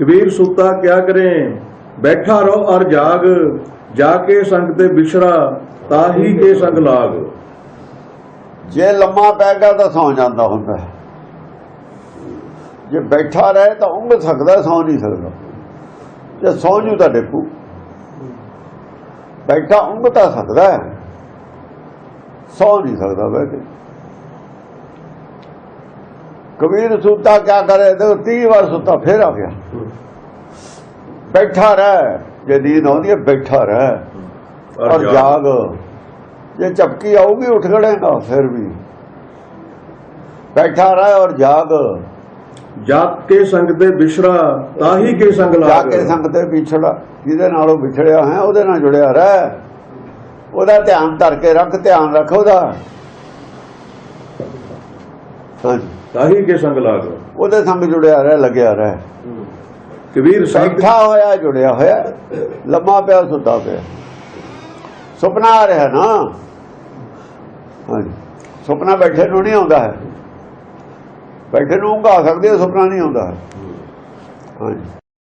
ਕਬੀਰ ਸੁੱਤਾ ਕਿਆ ਕਰੇ? ਬੈਠਾ ਰਹੋ ਅਰ ਜਾਗ ਜਾ ਕੇ ਸੰਗ ਤੇ ਵਿਛੜਾ ਤਾਹੀ ਕੇ ਸੰਗ ਲਾਗ। ਜੇ ਲੰਮਾ ਪੈ ਗਿਆ ਤਾਂ ਸੌ ਜਾਂਦਾ ਹੁੰਦਾ। ਜੇ ਬੈਠਾ ਰਹੇ ਤਾਂ ਉਂਘ ਸਕਦਾ ਸੌ ਨਹੀਂ ਸਕਦਾ। ਜੇ ਸੌ ਜੂ ਤਾਂ ਡੇਕੂ। ਬੈਠਾ ਉਂਘ ਤਾਂ ਸਕਦਾ ਸੌ ਨਹੀਂ ਸਕਦਾ ਬੈਠੇ ਕਬੀਰ ਸੁੱਤਾ ਕਿਆ ਕਰੇ? ਤੇ 30 ਵਾਰ ਸੁੱਤਾ ਫੇਰ ਆ ਗਿਆ। ਬੈਠਾ ਰਹਿ। ਜੇ ਨੀਂਦ ਆਉਂਦੀ ਹੈ ਬੈਠਾ ਰਹਿ। ਔਰ ਜਾਗ। ਜੇ ਚਪਕੀ ਆਊਗੀ ਉੱਠ ਖੜੇਗਾ ਫਿਰ ਵੀ। ਬੈਠਾ ਰਹਿ ਔਰ ਜਾਗ। ਜਾਗ ਕੇ ਸੰਗ ਤੇ ਵਿਛੜਾ ਤਾਹੀ ਕੇ ਸੰਗ ਲਾਗ। ਕੇ ਸੰਗ ਤੇ ਵਿਛੜਾ ਜਿਹਦੇ ਨਾਲ ਉਹ ਵਿਛੜਿਆ ਹੈ ਉਹਦੇ ਨਾਲ ਜੁੜਿਆ ਰਹਿ। ਉਹਦਾ ਧਿਆਨ ਧਰ ਕੇ ਰੱਖ ਧਿਆਨ ਰੱਖ ਉਹਦਾ। ਤਾਹੀ ਕੇ ਸੰਗ ਲਾਗ। ਉਹਦੇ ਸੰਗ ਜੁੜਿਆ ਰਹਿ ਲੱਗਿਆ ਰਹਿ। ਕਬੀਰ ਬੈਠਾ ਹੋਇਆ, ਜੁੜਿਆ ਹੋਇਆ, ਲੰਮਾ ਪਿਆ, ਸੁੱਤਾ ਪਿਆ। ਸੁਪਨਾ ਆ ਰਿਹਾ ਨਾ। ਹਾਂਜੀ। ਸੁਪਨਾ ਬੈਠੇ ਨੂੰ ਨਹੀਂ ਆਉਂਦਾ ਹੈ। ਬੈਠੇ ਨੂੰ ਉਂਘ ਸਕਦੇ ਸੁਪਨਾ ਨਹੀਂ ਆਉਂਦਾ ਹੈ। ਹਾਂਜੀ।